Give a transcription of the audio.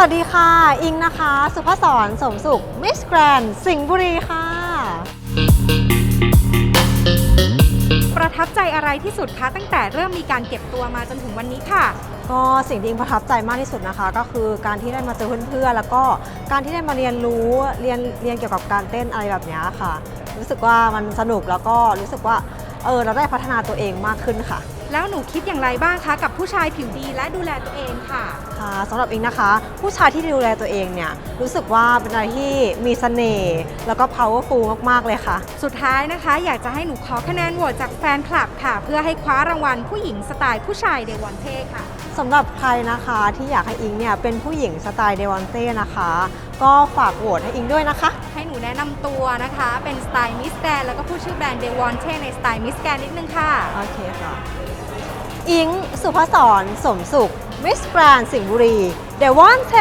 วัสดีค่ะ อิงนะคะ สุภศรสมสุข มิสแกรนสิงห์บุรีค่ะ ประทับใจอะไรที่สุดคะตั้งแต่เริ่มมีการเก็บตัวมาจนถึงวันนี้ค่ะ ก็สิ่งที่อิงประทับใจมากที่สุดนะคะ ก็คือการที่ได้มาเจอเพื่อนๆ แล้วก็การที่ได้มาเรียนรู้เรียนเรียนเกี่ยวกับการเต้นอะไรแบบเนี้ยค่ะ รู้สึกว่ามันสนุกแล้วก็รู้สึกว่าเออเราได้พัฒนาตัวเองมากขึ้นค่ะ แล้วหนูคิดอย่างไรบ้างคะกับผู้ชายผิวดีและดูแลตัวเองค่ะ ค่ะสำหรับอิงนะคะ ผู้ชายที่ดูแลตัวเองเนี่ยรู้สึกว่าเป็นอะไรที่มีเสน่ห์แล้วก็ powerful มากๆเลยค่ะ สุดท้ายนะคะ อยากจะให้หนูขอคะแนนโหวตจากแฟนคลับค่ะ เพื่อให้คว้ารางวัลผู้หญิงสไตล์ผู้ชายเดวอนเท่ค่ะ สำหรับใครนะคะที่อยากให้อิงเนี่ยเป็นผู้หญิงสไตล์เดวอนเต้นะคะ ก็ฝากโหวตให้อิงด้วยนะคะ ให้หนูแนะนำตัวนะคะ เป็นสไตล์มิสแกรนแล้วก็ผู้ชื่อแบรนด์เดวอนเท่ในสไตล์มิสแกรนนิดนึงค่ะ โอเคค่ะ อิง สุภศรสมสุข มิสแกรนสิงห์บุรี เดวอนเท